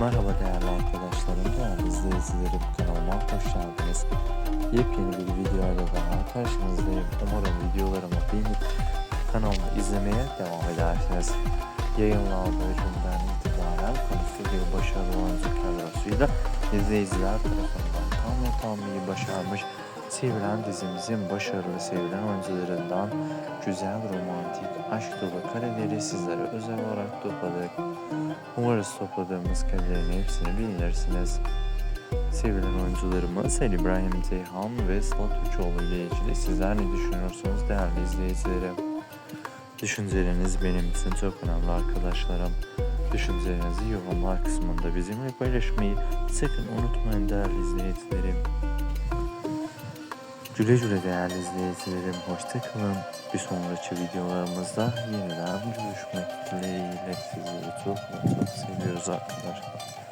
Merhaba değerli arkadaşlarım, değerli izleyicilerim kanalıma hoş geldiniz. Yepyeni bir videoyla daha karşınızdayım. Umarım videolarımı beğenip kanalımı izlemeye devam edersiniz. Yayınlandığı günden itibaren konusu bir başarılı oyuncu kadrosuyla izleyiciler tarafından tam tanımayı başarmış sevilen dizimizin başarılı sevilen oyuncularından güzel romantik aşk dolu kareleri sizlere özel olarak topladık. Umarız topladığımız karelerin hepsini bilirsiniz. Sevilen oyuncularımız Ali İbrahim Ceyhan ve Sıla Türkoğlu ile ilgili sizler ne düşünüyorsunuz değerli izleyicilerim? Düşünceleriniz benim için çok önemli arkadaşlarım. Düşüncelerinizi yorumlar kısmında bizimle paylaşmayı sakın unutmayın değerli izleyicilerim. Güle güle değerli izleyicilerim. Hoşçakalın. Bir sonraki videolarımızda yeniden görüşmek dileğiyle sizleri çok çok seviyoruz arkadaşlar.